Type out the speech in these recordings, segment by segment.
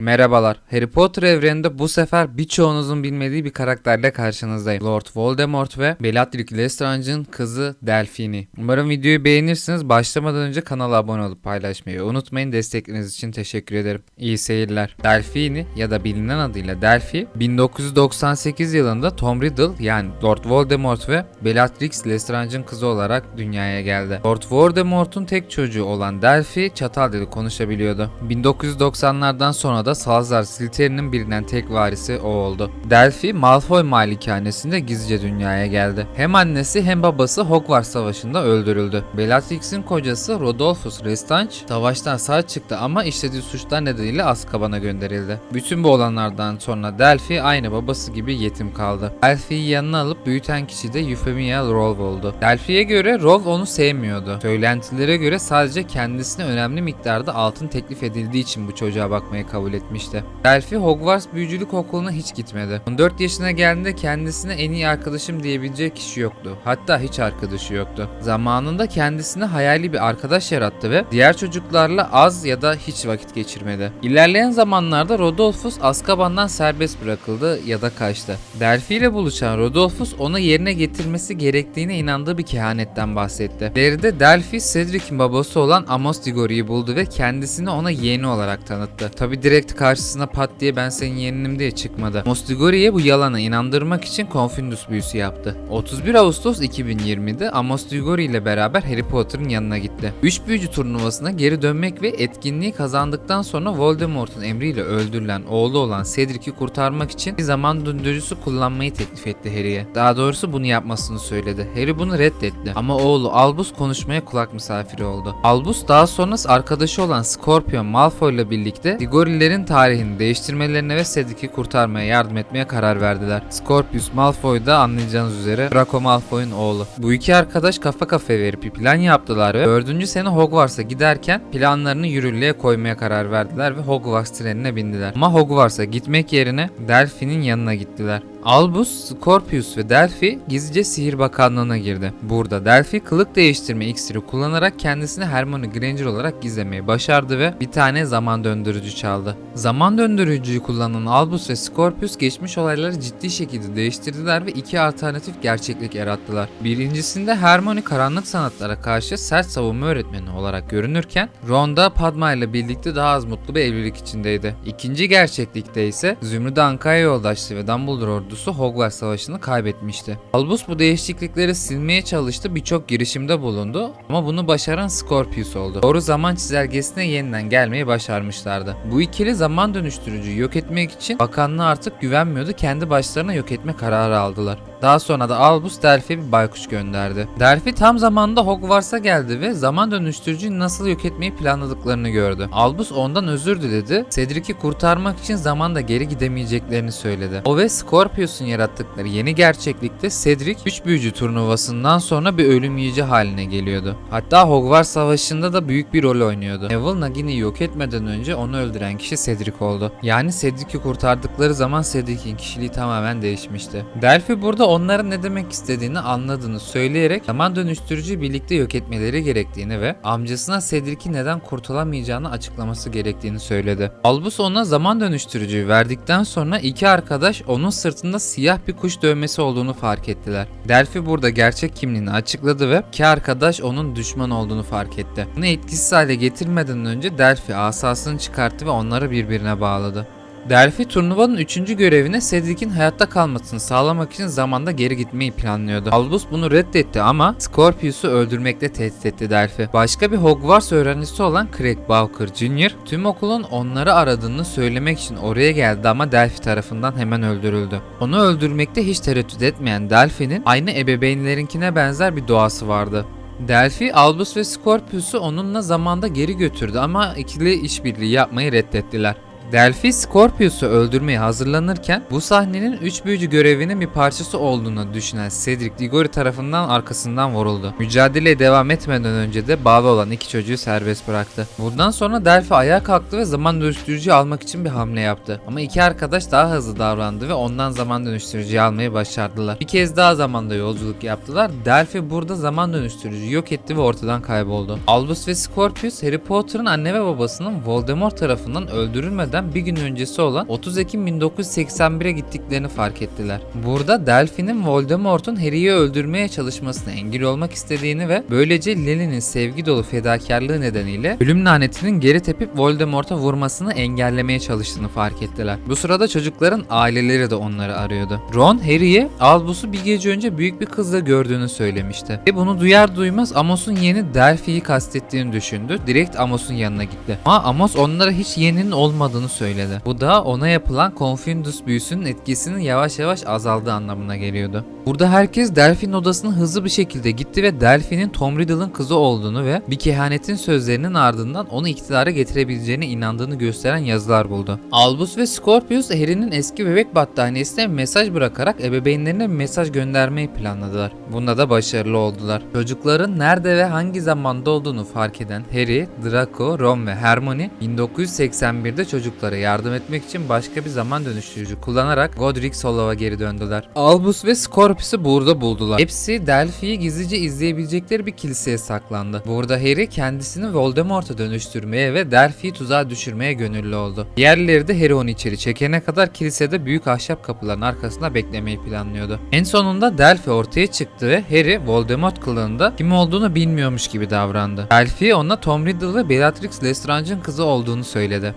Merhabalar. Harry Potter evreninde bu sefer birçoğunuzun bilmediği bir karakterle karşınızdayım. Lord Voldemort ve Bellatrix Lestrange'ın kızı Delphine. Umarım videoyu beğenirsiniz. Başlamadan önce kanala abone olup paylaşmayı unutmayın. Destekleriniz için teşekkür ederim. İyi seyirler. Delphine ya da bilinen adıyla Delphi 1998 yılında Tom Riddle yani Lord Voldemort ve Bellatrix Lestrange'ın kızı olarak dünyaya geldi. Lord Voldemort'un tek çocuğu olan Delphi çatal dili konuşabiliyordu. 1990'lardan sonra da Salazar Slytherin'in bilinen tek varisi o oldu. Delphi Malfoy malikanesinde gizlice dünyaya geldi. Hem annesi hem babası Hogwarts Savaşı'nda öldürüldü. Bellatrix'in kocası Rodolphus Lestrange savaştan sağ çıktı ama işlediği suçlar nedeniyle Azkaban'a gönderildi. Bütün bu olanlardan sonra Delphi aynı babası gibi yetim kaldı. Delphi'yi yanına alıp büyüten kişi de Euphemia Rolfe oldu. Delphi'ye göre Rolfe onu sevmiyordu. Söylentilere göre sadece kendisine önemli miktarda altın teklif edildiği için bu çocuğa bakmayı kabul etmişti. Delphi Hogwarts Büyücülük Okulu'na hiç gitmedi. 14 yaşına geldiğinde kendisine en iyi arkadaşım diyebileceği kişi yoktu. Hatta hiç arkadaşı yoktu. Zamanında kendisine hayali bir arkadaş yarattı ve diğer çocuklarla az ya da hiç vakit geçirmedi. İlerleyen zamanlarda Rodolphus Azkaban'dan serbest bırakıldı ya da kaçtı. Delphi ile buluşan Rodolphus ona yerine getirmesi gerektiğine inandığı bir kehanetten bahsetti. İleride Delphi Cedric'in babası olan Amos Diggory'i buldu ve kendisini ona yeğeni olarak tanıttı. Tabi direkt karşısına pat diye ben senin yeğeninim diye çıkmadı. Amos Diggory'e bu yalana inandırmak için Confindus büyüsü yaptı. 31 Ağustos 2020'de Amos Diggory ile beraber Harry Potter'ın yanına gitti. 3 büyücü turnuvasına geri dönmek ve etkinliği kazandıktan sonra Voldemort'un emriyle öldürülen oğlu olan Cedric'i kurtarmak için bir zaman döndürücüsü kullanmayı teklif etti Harry'e. Daha doğrusu bunu yapmasını söyledi. Harry bunu reddetti ama oğlu Albus konuşmaya kulak misafiri oldu. Albus daha sonra arkadaşı olan Scorpion Malfoy ile birlikte Diggory'lerin tarihini değiştirmelerine ve Cedric'i kurtarmaya yardım etmeye karar verdiler. Scorpius Malfoy da anlayacağınız üzere Draco Malfoy'un oğlu. Bu iki arkadaş kafa kafaya verip bir plan yaptılar ve 4. sene Hogwarts'a giderken planlarını yürürlüğe koymaya karar verdiler ve Hogwarts trenine bindiler. Ama Hogwarts'a gitmek yerine Delphi'nin yanına gittiler. Albus, Scorpius ve Delphi gizlice sihir bakanlığına girdi. Burada Delphi kılık değiştirme iksiri kullanarak kendisini Hermione Granger olarak gizlemeyi başardı ve bir tane zaman döndürücü çaldı. Zaman döndürücüyü kullanan Albus ve Scorpius geçmiş olayları ciddi şekilde değiştirdiler ve iki alternatif gerçeklik yarattılar. Birincisinde Hermione karanlık sanatlara karşı sert savunma öğretmeni olarak görünürken Ron da Padma ile birlikte daha az mutlu bir evlilik içindeydi. İkinci gerçeklikte ise Zümrüt Anka'ya yoldaştı ve Dumbledore ordusu Hogwarts Savaşı'nı kaybetmişti. Albus bu değişiklikleri silmeye çalıştı birçok girişimde bulundu ama bunu başaran Scorpius oldu. Doğru zaman çizelgesine yeniden gelmeyi başarmışlardı. Bu ikili zaman dönüştürücüyü yok etmek için bakanlığa artık güvenmiyordu kendi başlarına yok etme kararı aldılar. Daha sonra da Albus Delphi'ye bir baykuş gönderdi. Delphi tam zamanında Hogwarts'a geldi ve zaman dönüştürücüyü nasıl yok etmeyi planladıklarını gördü. Albus ondan özür diledi. Cedric'i kurtarmak için zamanda geri gidemeyeceklerini söyledi. O ve Scorpius'un yarattıkları yeni gerçeklikte Cedric 3 büyücü turnuvasından sonra bir ölüm yiyici haline geliyordu. Hatta Hogwarts Savaşı'nda da büyük bir rol oynuyordu. Neville Nagini'yi yok etmeden önce onu öldüren kişi Cedric oldu. Yani Cedric'i kurtardıkları zaman Cedric'in kişiliği tamamen değişmişti. Delphi burada onların ne demek istediğini anladığını söyleyerek zaman dönüştürücüyü birlikte yok etmeleri gerektiğini ve amcasına Cedric'i neden kurtulamayacağını açıklaması gerektiğini söyledi. Albus ona zaman dönüştürücüyü verdikten sonra iki arkadaş onun sırtında siyah bir kuş dövmesi olduğunu fark ettiler. Delphi burada gerçek kimliğini açıkladı ve iki arkadaş onun düşman olduğunu fark etti. Bunu etkisiz hale getirmeden önce Delphi asasını çıkarttı ve onları birbirine bağladı. Delphi turnuvanın 3. görevine Cedric'in hayatta kalmasını sağlamak için zamanda geri gitmeyi planlıyordu. Albus bunu reddetti ama Scorpius'u öldürmekle tehdit etti Delphi. Başka bir Hogwarts öğrencisi olan Craig Bowker Jr. tüm okulun onları aradığını söylemek için oraya geldi ama Delphi tarafından hemen öldürüldü. Onu öldürmekte hiç tereddüt etmeyen Delphi'nin aynı ebeveynlerinkine benzer bir doğası vardı. Delphi, Albus ve Scorpius'u onunla zamanda geri götürdü ama ikili işbirliği yapmayı reddettiler. Delphi Scorpius'u öldürmeye hazırlanırken bu sahnenin 3 büyücü görevinin bir parçası olduğunu düşünen Cedric Diggory tarafından arkasından vuruldu. Mücadeleye devam etmeden önce de bağlı olan iki çocuğu serbest bıraktı. Bundan sonra Delphi ayağa kalktı ve zaman dönüştürücüyü almak için bir hamle yaptı. Ama iki arkadaş daha hızlı davrandı ve ondan zaman dönüştürücüyü almayı başardılar. Bir kez daha zamanda yolculuk yaptılar. Delphi burada zaman dönüştürücüyü yok etti ve ortadan kayboldu. Albus ve Scorpius Harry Potter'ın anne ve babasının Voldemort tarafından öldürülmeden tarihlerden bir gün öncesi olan 30 Ekim 1981'e gittiklerini fark ettiler. Burada Delphi'nin Voldemort'un Harry'i öldürmeye çalışmasına engel olmak istediğini ve böylece Lily'nin sevgi dolu fedakarlığı nedeniyle ölüm lanetinin geri tepip Voldemort'a vurmasını engellemeye çalıştığını fark ettiler. Bu sırada çocukların aileleri de onları arıyordu. Ron, Harry'ye Albus'u bir gece önce büyük bir kızla gördüğünü söylemişti. Ve bunu duyar duymaz Amos'un yeğeni Delphi'yi kastettiğini düşündü. Direkt Amos'un yanına gitti. Ama Amos onlara hiç yeğeninin olmadığını söyledi. Bu da ona yapılan Confundus büyüsünün etkisinin yavaş yavaş azaldığı anlamına geliyordu. Burada herkes Delphi'nin odasına hızlı bir şekilde gitti ve Delphi'nin Tom Riddle'ın kızı olduğunu ve bir kehanetin sözlerinin ardından onu iktidara getirebileceğine inandığını gösteren yazılar buldu. Albus ve Scorpius Harry'nin eski bebek battaniyesine mesaj bırakarak ebeveynlerine mesaj göndermeyi planladılar. Bunda da başarılı oldular. Çocukların nerede ve hangi zamanda olduğunu fark eden Harry, Draco, Ron ve Hermione 1981'de çocuklara yardım etmek için başka bir zaman dönüştürücü kullanarak Godric Hollow'a geri döndüler. Albus ve Scorpius'u burada buldular. Hepsi Delphi'yi gizlice izleyebilecekleri bir kiliseye saklandı. Burada Harry kendisini Voldemort'a dönüştürmeye ve Delphi'yi tuzağa düşürmeye gönüllü oldu. Diğerleri de Harry onu içeri çekene kadar kilisede büyük ahşap kapıların arkasında beklemeyi planlıyordu. En sonunda Delphi ortaya çıktı ve Harry Voldemort kılığında kim olduğunu bilmiyormuş gibi davrandı. Delphi ona Tom Riddle ve Bellatrix Lestrange'ın kızı olduğunu söyledi.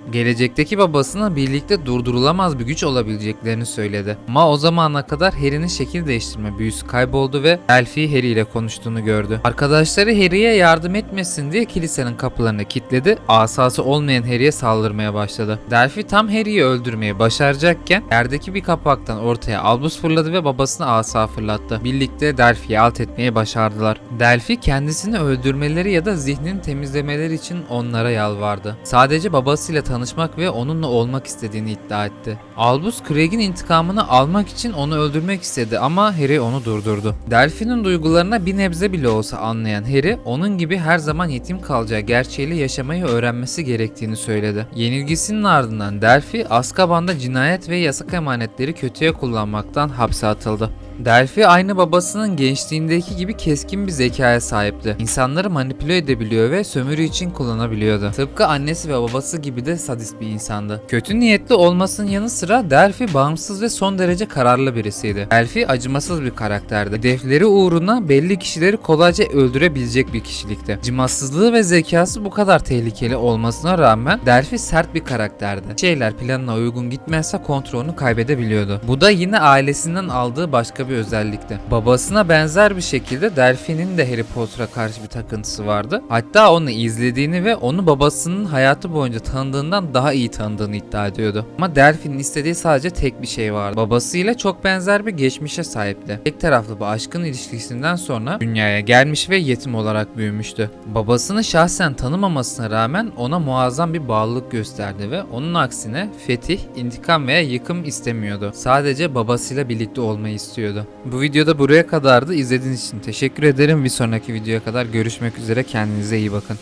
Gelecekteki babasına birlikte durdurulamaz bir güç olabileceklerini söyledi. Ama o zamana kadar Harry'nin şekil değiştirme büyüsü kayboldu ve Delphi Harry ile konuştuğunu gördü. Arkadaşları Harry'e yardım etmesin diye kilisenin kapılarını kilitledi. Asası olmayan Harry'e saldırmaya başladı. Delphi tam Harry'i öldürmeyi başaracakken yerdeki bir kapaktan ortaya Albus fırladı ve babasına asa fırlattı. Birlikte Delphi'yi alt etmeyi başardılar. Delphi kendisini öldürmeleri ya da zihnini temizlemeleri için onlara yalvardı. Sadece babasıyla tanışmak ve onunla olmak istediğini iddia etti. Albus Craig'in intikamını almak için onu öldürmek istedi ama Harry onu durdurdu. Delphi'nin duygularına bir nebze bile olsa anlayan Harry, onun gibi her zaman yetim kalacağı gerçeğiyle yaşamayı öğrenmesi gerektiğini söyledi. Yenilgisinin ardından Delphi, Azkaban'da cinayet ve yasak emanetleri kötüye kullanmaktan hapse atıldı. Delphi aynı babasının gençliğindeki gibi keskin bir zekaya sahipti. İnsanları manipüle edebiliyor ve sömürü için kullanabiliyordu. Tıpkı annesi ve babası gibi de sadist bir insandı. Kötü niyetli olmasının yanı sıra Delphi bağımsız ve son derece kararlı birisiydi. Delphi acımasız bir karakterdi. Hedefleri uğruna belli kişileri kolayca öldürebilecek bir kişilikti. Acımasızlığı ve zekası bu kadar tehlikeli olmasına rağmen Delphi sert bir karakterdi. Şeyler planına uygun gitmezse kontrolünü kaybedebiliyordu. Bu da yine ailesinden aldığı başka bir özellikti. Babasına benzer bir şekilde Delphi'nin de Harry Potter'a karşı bir takıntısı vardı. Hatta onu izlediğini ve onu babasının hayatı boyunca tanıdığından daha iyi tanıdığını iddia ediyordu. Ama Delphi'nin istediği sadece tek bir şey vardı. Babasıyla çok benzer bir geçmişe sahipti. Tek taraflı bu aşkın ilişkisinden sonra dünyaya gelmiş ve yetim olarak büyümüştü. Babasını şahsen tanımamasına rağmen ona muazzam bir bağlılık gösterdi ve onun aksine fetih, intikam veya yıkım istemiyordu. Sadece babasıyla birlikte olmayı istiyordu. Bu videoda buraya kadardı. İzlediğiniz için teşekkür ederim. Bir sonraki videoya kadar görüşmek üzere. Kendinize iyi bakın.